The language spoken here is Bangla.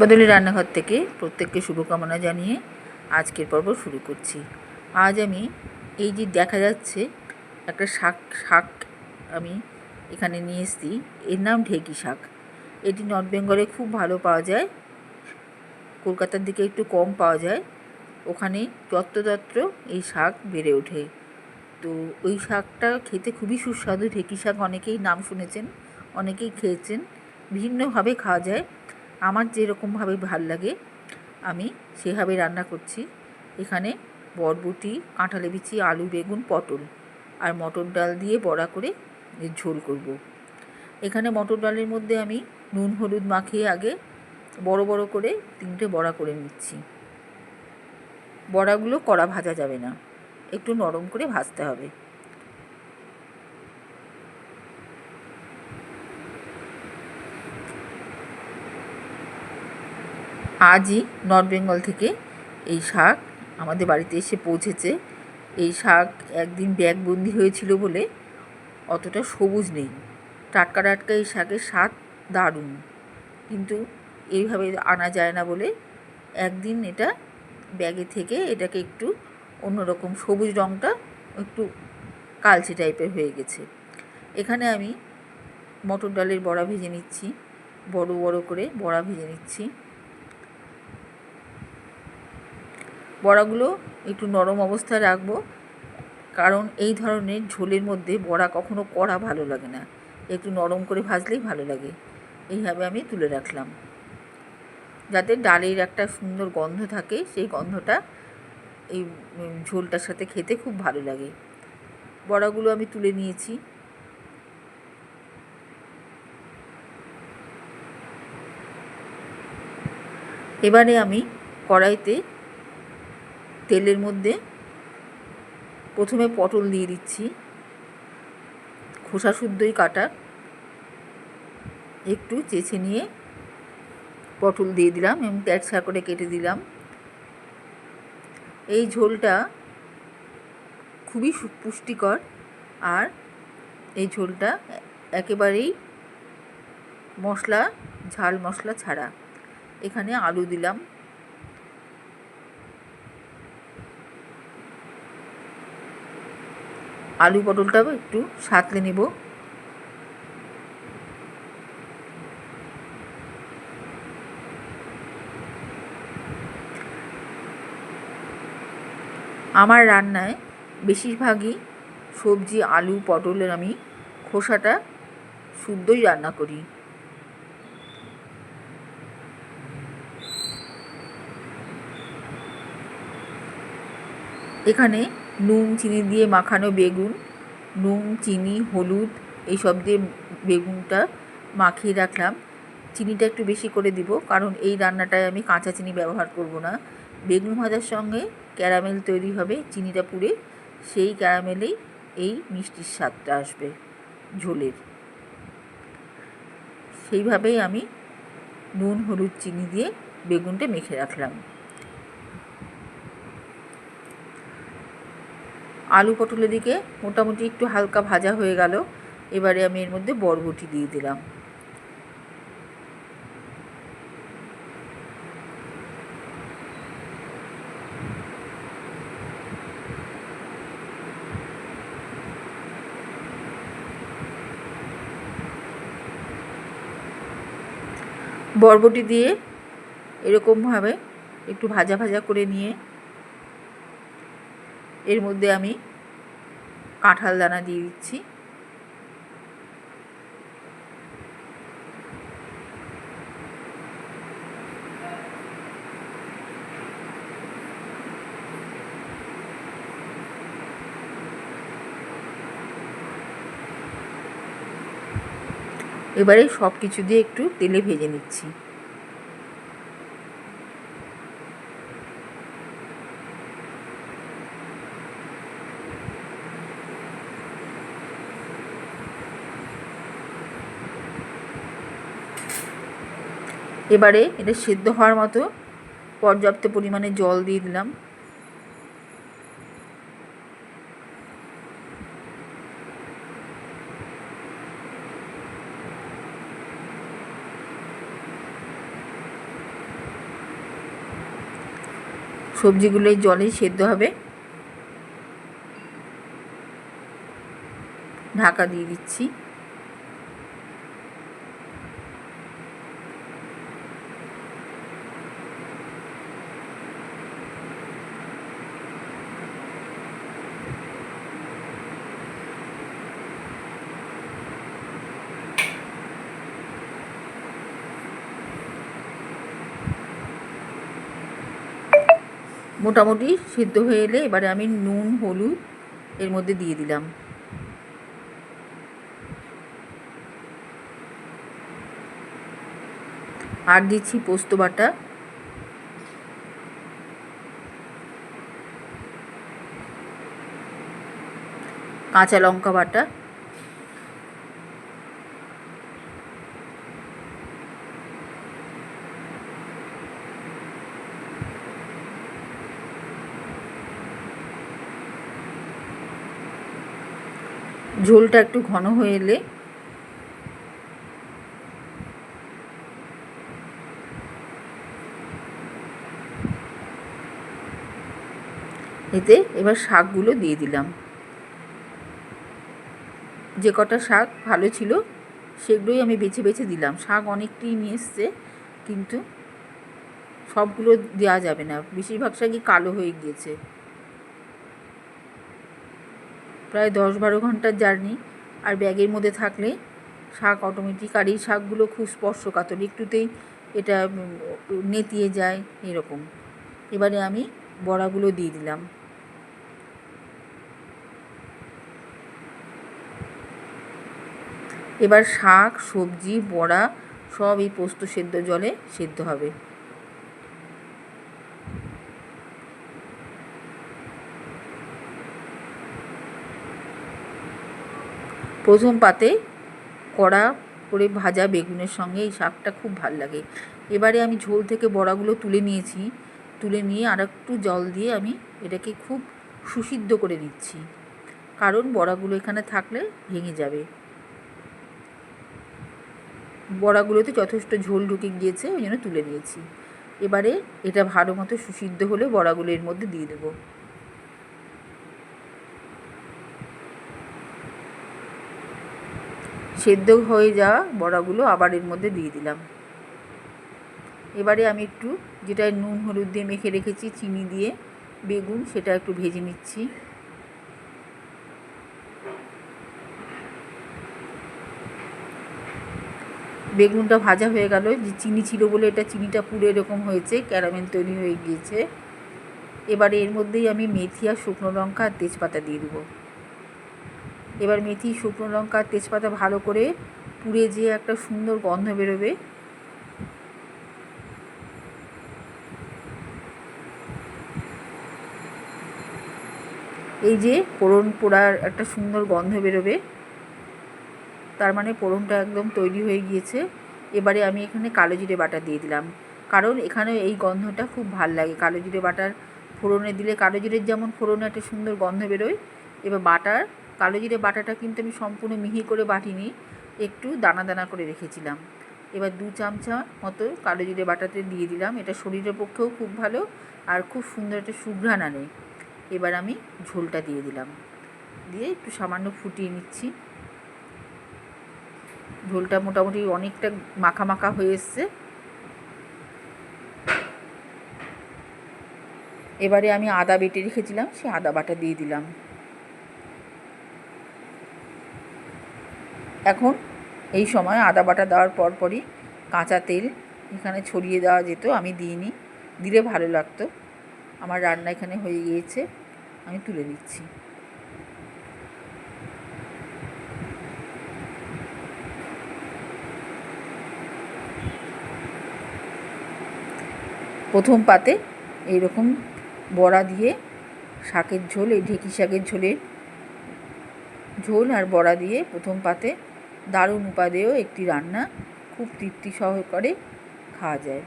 বদলি রান্নাঘর থেকে প্রত্যেককে শুভকামনা জানিয়ে আজকের পর্ব শুরু করছি। আজ আমি এই যে দেখা যাচ্ছে, একটা শাক শাক আমি এখানে নিয়ে এসেছি। এর নাম ঢেকি শাক। এটি নর্থ বেঙ্গলে খুব ভালো পাওয়া যায়। কলকাতার দিকে একটু কম পাওয়া যায়। ওখানে যত্রতত্র এই শাক বেড়ে ওঠে। তো ওই শাকটা খেতে খুবই সুস্বাদু। ঢেকি শাক অনেকেই নাম শুনেছেন, অনেকেই খেয়েছেন। ভিন্নভাবে খাওয়া যায়। আমার যেরকমভাবে ভালো লাগে, আমি সেভাবে রান্না করছি। এখানে বরবটি, কাঁঠালে বিচি আলু, বেগুন, পটল আর মটর ডাল দিয়ে বড়া করে ঝোল করব। এখানে মটর ডালের মধ্যে আমি নুন, হলুদ মাখিয়ে আগে বড় বড় করে তিনটে বড়া করে নিচ্ছি। বড়াগুলো কড়া ভাজা যাবে না, একটু নরম করে ভাজতে হবে। আজই নর্থ বেঙ্গল থেকে এই শাক আমাদের বাড়িতে এসে পৌঁছেছে। এই শাক একদিন ব্যাগবন্দি হয়েছিল বলে অতটা সবুজ নেই। টাটকা টাটকা এই শাকের স্বাদ দারুণ। কিন্তু এইভাবে আনা যায় না বলে একদিন এটা ব্যাগে থেকে এটাকে একটু অন্যরকম সবুজ রঙটা একটু কালচে টাইপের হয়ে গেছে। এখানে আমি মটর ডালের বড়া ভেজে নিচ্ছি। বড় বড় করে বড়া ভেজে নিচ্ছি। বড়াগুলো একটু নরম অবস্থায় রাখব। কারণ এই ধরনের ঝোলের মধ্যে বড়া কখনো কড়া ভালো লাগে না। একটু নরম করে ভাজলেই ভালো লাগে। এইভাবে আমি তুলে রাখলাম। যাতে ডালের একটা সুন্দর গন্ধ থাকে, সেই গন্ধটা এই ঝোলটার সাথে খেতে খুব ভালো লাগে। বড়াগুলো আমি তুলে নিয়েছি। এবারে আমি কড়াইতে তেলের মধ্যে প্রথমে পটল দিয়ে দিচ্ছি। খোসা শুদ্ধই কাটা। একটু চেছে নিয়ে পটল দিয়ে দিলাম এবং ট্যাটসা করে কেটে দিলাম। এই ঝোলটা খুবই পুষ্টিকর আর এই ঝোলটা একেবারেই মশলা, ঝাল মশলা ছাড়া। এখানে আলু দিলাম। আলু পটলটাও একটু সাঁতলে নেব। আমার রান্নায় বেশিরভাগই সবজি, আলু, পটলের আমি খোসাটা শুদ্ধই রান্না করি। এখানে নুন, চিনি দিয়ে মাখানো বেগুন, নুন, চিনি, হলুদ এইসব দিয়ে বেগুনটা মাখিয়ে রাখলাম। চিনিটা একটু বেশি করে দিব, কারণ এই রান্নাটায় আমি কাঁচা চিনি ব্যবহার করব না। বেগুন ভাজার সঙ্গে ক্যারামেল তৈরি হবে, চিনিটা পুড়ে সেই ক্যারামেলেই এই মিষ্টির স্বাদটা আসবে ঝোলের। সেইভাবেই আমি নুন, হলুদ, চিনি দিয়ে বেগুনটা মেখে রাখলাম। আলু পটলের দিকে মোটামুটি একটু হালকা ভাজা হয়ে গেল। এবারে আমি এর মধ্যে বরবটি দিয়ে দিলাম। বরবটি দিয়ে এরকমভাবে একটু ভাজা ভাজা করে নিয়ে এর মধ্যে আমি কাঁঠাল দানা দিয়ে দিচ্ছি। এবারে সব কিছু দিয়ে একটু তেলে ভেজে নিচ্ছি। এবারে এটা সেদ্ধ হওয়ার মতো পর্যাপ্ত পরিমাণে জল দিয়ে দিলাম। সবজিগুলো জলে জলেই সেদ্ধ হবে। ঢাকা দিয়ে দিচ্ছি। মোটামুটি সিদ্ধ হয়ে এলে এবারে আমি নুন, হলুদ এর মধ্যে দিয়ে দিলাম। আর দিচ্ছি পোস্ত বাটা। কাঁচা লঙ্কা বাটা। ঝোলটা একটু ঘন হয়ে এলে এতে এবার শাকগুলো দিয়ে দিলাম। যে কটা শাক ভালো ছিল সেগুলোই আমি বেছে বেছে দিলাম। শাক অনেকটাই নিয়ে এসছে, কিন্তু সবগুলো দেওয়া যাবে না। বেশিরভাগ শাকই কালো হয়ে গিয়েছে। প্রায় দশ বারো ঘণ্টার জার্নি, আর ব্যাগের মধ্যে থাকলে শাক অটোমেটিক আর এই শাকগুলো খুব স্পর্শকাতর একটুতেই এটা নেতিয়ে যায় এরকম। এবারে আমি বড়াগুলো দিয়ে দিলাম। এবার শাক, সবজি, বড়া সব এই পোস্ত সেদ্ধ জলে সেদ্ধ হবে। প্রথম পাতে কড়া করে ভাজা বেগুনের সঙ্গে এই শাকটা খুব ভালো লাগে। এবারে আমি ঝোল থেকে বড়াগুলো তুলে নিয়েছি। তুলে নিয়ে আর একটু জল দিয়ে আমি এটাকে খুব সুসিদ্ধ করে নিচ্ছি। কারণ বড়াগুলো এখানে থাকলে ভেঙে যাবে। বড়াগুলোতে যথেষ্ট ঝোল ঢুকে গিয়েছে, ওই জন্য তুলে নিয়েছি। এবারে এটা ভালো মতো সুসিদ্ধ হলে বড়াগুলো এর মধ্যে দিয়ে দেবো। সেদ্ধ হয়ে যাওয়া বড়াগুলো আবার এর মধ্যে দিয়ে দিলাম। এবারে আমি একটু যেটা নুন, হলুদ দিয়ে মেখে রেখেছি, চিনি দিয়ে বেগুন, সেটা একটু ভেজে নিচ্ছি। বেগুনটা ভাজা হয়ে গেল। যে চিনি ছিল বলে এটা চিনিটা পুরো এরকম হয়েছে, ক্যারামেল তৈরি হয়ে গিয়েছে। এবারে এর মধ্যেই আমি মেথি আর শুকনো লঙ্কা আর তেজপাতা দিয়ে দেবো। এবার মেথি, শুকনো লঙ্কা, তেজপাতা ভালো করে পুড়ে যে একটা সুন্দর গন্ধ বেরোবে। এই যে পোড়ন পোড়ার একটা সুন্দর গন্ধ বেরোবে। তার মানে পোড়নটা একদম তৈরি হয়ে গিয়েছে। এবারে আমি এখানে কালো জিরে বাটা দিয়ে দিলাম। কারণ এখানে এই গন্ধটা খুব ভালো লাগে। কালো জিরে বাটার ফোড়নে দিলে, কালো জিরের যেমন ফোড়নে একটা সুন্দর গন্ধ বেরোয়, এবার বাটার কালো জিরে বাটাটা কিন্তু আমি সম্পূর্ণ মিহি করে বাটিনি, একটু দানা দানা করে রেখেছিলাম। এবার দু চামচা মতো কালো জিরে বাটাতে দিয়ে দিলাম, এটা শরীরের পক্ষেও খুব ভালো আর খুব সুন্দর একটা সুঘ্রাণ আনে। এবার আমি ঝোলটা দিয়ে দিলাম। দিয়ে একটু সামান্য ফুটিয়ে নিচ্ছি। ঝোলটা মোটামুটি অনেকটা মাখা মাখা হয়ে এসছে। এবারে আমি আদা বেটে রেখেছিলাম, সে আদা বাটা দিয়ে দিলাম। এখন এই সময় আদা বাটা দেওয়ার পরপরই কাঁচা তেল এখানে ছড়িয়ে দেওয়া যেত, আমি দিইনি। দিলে ভালো লাগতো। আমার রান্না এখানে হয়ে গিয়েছে, আমি তুলে দিচ্ছি প্রথম পাতে এইরকম বড়া দিয়ে শাকের ঝোল, এই ঢেঁকি শাকের ঝোলের ঝোল আর বড়া দিয়ে প্রথম পাতে দারুণ উপাদেয় একটি রান্না। খুব তৃপ্তি সহকারে খাওয়া যায়।